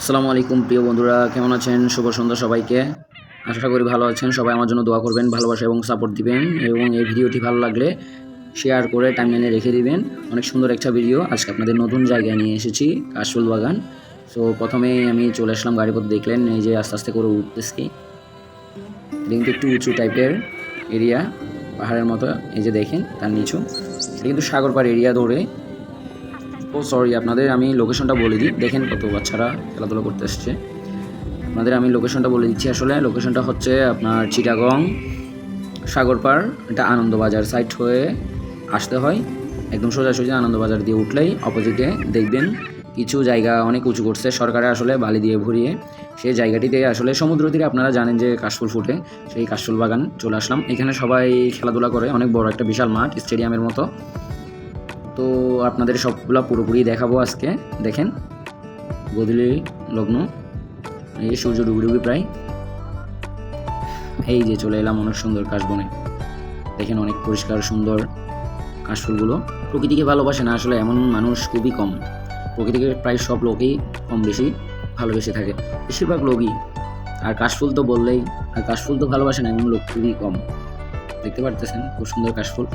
আসসালামু আলাইকুম, প্রিয় বন্ধুরা, কেমন আছেন? শুভ সন্ধ্যা সবাইকে। আশা করি ভালো আছেন। সবাই আমার জন্য দোয়া করবেন, ভালোবাসা এবং সাপোর্ট দিবেন এবং এই ভিডিওটি ভালো লাগলে শেয়ার করে টাইমলাইনে রেখে দিবেন। অনেক সুন্দর একটা ভিডিও আজকে আপনাদের নতুন জায়গায় নিয়ে এসেছি, কাশফুল বাগান। সো প্রথমেই আমি চলে আসলাম, গাড়ি পথ দেখলেন, এই যে আস্তে আস্তে করে উঠতেছি। কিন্তু একটু উঁচু টাইপের এরিয়া পাহাড়ের মতো, এই যে দেখেন, তার নিচু। কিন্তু সাগর পাড় এরিয়া ধরে। ও সরি আপনাদের আমি লোকেশনটা বলে দিই। দেখেন কত বাচ্চারা খেলাধুলা করতে এসছে। আপনাদের আমি লোকেশনটা বলে দিচ্ছি। আসলে লোকেশনটা হচ্ছে আপনার চিটাগং সাগরপাড় এটা আনন্দবাজার সাইড হয়ে আসতে হয়। একদম সোজাসুজি আনন্দবাজার দিয়ে উঠলেই অপোজিটে দেখবেন কিছু জায়গা অনেক উঁচু করছে। সরকারে আসলে বালি দিয়ে ভরিয়ে সেই জায়গাটিতে আসলে সমুদ্র তীরে আপনারা জানেন যে কাশফুল ফুটে। সেই কাশফুল বাগান চলে আসলাম। এখানে সবাই খেলাধুলা করে। অনেক বড় একটা বিশাল মাঠ স্টেডিয়ামের মতো। তো আপনাদের সবগুলো পুরোপুরি দেখাবো আজকে। দেখেন বদলি লগ্ন, এই সূর্য ডুবি ডুবি প্রায়। এই যে চলে এলাম অনেক সুন্দর কাশবনে। দেখেন অনেক পরিষ্কার, সুন্দর কাশফুলগুলো। প্রকৃতিকে ভালোবাসে না, আসলে এমন মানুষ খুবই কম। প্রকৃতিকে প্রায় সব লোকেই কম বেশি ভালোবেসে থাকে। বেশিরভাগ লোকই। আর কাশফুল তো বললেই, আর কাশফুল তো ভালোবাসে না, এমন লোক খুবই কম। দেখতে পারতেছেন, খুব সুন্দর কাশফুল।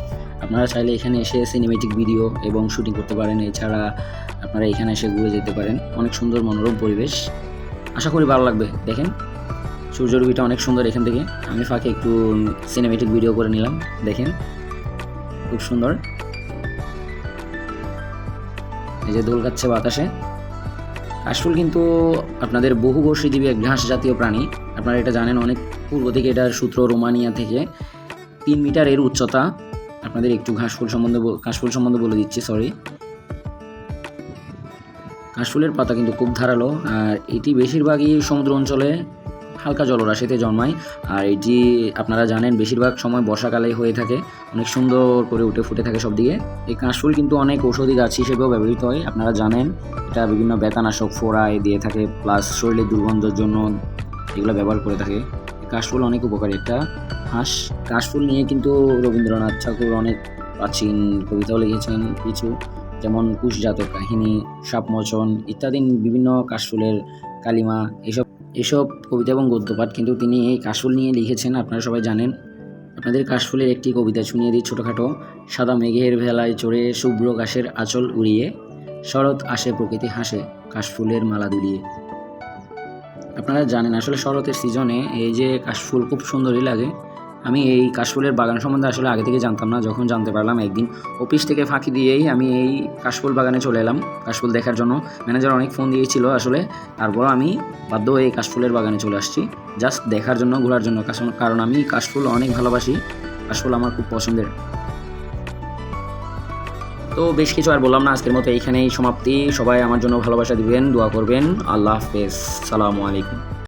আপনারা চাইলে এখানে এসে সিনেমেটিক ভিডিও এবং শুটিং করতে পারেন। এছাড়া আপনারা এখানে এসে ঘুরে যেতে পারেন। অনেক সুন্দর মনোরম পরিবেশ। আশা করি ভালো লাগবে। দেখেন সূর্য ডুবিটা অনেক সুন্দর এখান থেকে। আমি ফাঁকে একটু সিনেমেটিক ভিডিও করে নিলাম। দেখেন, খুব সুন্দর। এই যে দোল খাচ্ছে বাতাসে। কাশফুল কিন্তু আপনাদের বহু বর্ষজীবী এক ঘাস জাতীয় প্রাণী। আপনারা এটা জানেন, অনেক পূর্ব থেকে এটার সূত্র রোমানিয়া থেকে। তিন মিটার এর উচ্চতা। আপনাদের একটু ঘাসফুল সম্বন্ধে কাশফুল সম্বন্ধে বলে দিচ্ছি সরি কাশফুলের পাতা কিন্তু খুব ধারালো, আর এটি বেশিরভাগই সমুদ্র অঞ্চলে হালকা জলরাশিতে জন্মায়। আর এটি আপনারা জানেন, বেশিরভাগ সময় বর্ষাকালেই হয়ে থাকে। অনেক সুন্দর করে উঠে ফুটে থাকে সব দিকে এই কাশফুল কিন্তু অনেক ঔষধি গাছ হিসেবেও ব্যবহৃত হয়, আপনারা জানেন। এটা বিভিন্ন ব্যথানাশক ফোড়ায় দিয়ে থাকে, প্লাস শরীরের দুর্গন্ধের জন্য এগুলো ব্যবহার করে থাকে। কাশফুল অনেক উপকারী একটা হাঁস কাশফুল নিয়ে কিন্তু রবীন্দ্রনাথ ঠাকুর অনেক প্রাচীন কবিতাও লিখেছেন কিছু, যেমন কুশজাত কাহিনী, সাপমোচন ইত্যাদি বিভিন্ন কাশফুলের কালিমা, এসব এসব কবিতা এবং গদ্যপাঠ কিন্তু তিনি এই কাশফুল নিয়ে লিখেছেন, আপনারা সবাই জানেন। আপনাদের কাশফুলের একটি কবিতা শুনিয়ে দিই ছোটোখাটো। সাদা মেঘের ভেলায় চড়ে শুভ্র কাশের আঁচল উড়িয়ে, শরৎ আসে প্রকৃতি হাসে কাশফুলের মালা দুলিয়ে। আপনারা জানেন আসলে শরতের সিজনে এই যে কাশফুল খুব সুন্দরই লাগে। আমি এই কাশফুলের বাগান সম্বন্ধে আসলে আগে থেকে জানতাম না, যখন জানতে পারলাম একদিন অফিস থেকে ফাঁকি দিয়েই আমি এই কাশফুল বাগানে চলে এলাম, কাশফুল দেখার জন্য। ম্যানেজার অনেক ফোন দিয়েছিল আসলে তারপর আমি বাধ্য হয়ে এই কাশফুলের বাগানে চলে আসছি। জাস্ট দেখার জন্য, ঘোরার জন্য কারণ আমি কাশফুল অনেক ভালোবাসি, কাশফুল আমার খুব পছন্দের। তো বেশ কিছু আর বললাম না, আজকের মতো এইখানেই সমাপ্তি। সবাই আমার জন্য ভালোবাসা দিবেন, দোয়া করবেন। আল্লাহ হাফেজ। সালামু আলাইকুম।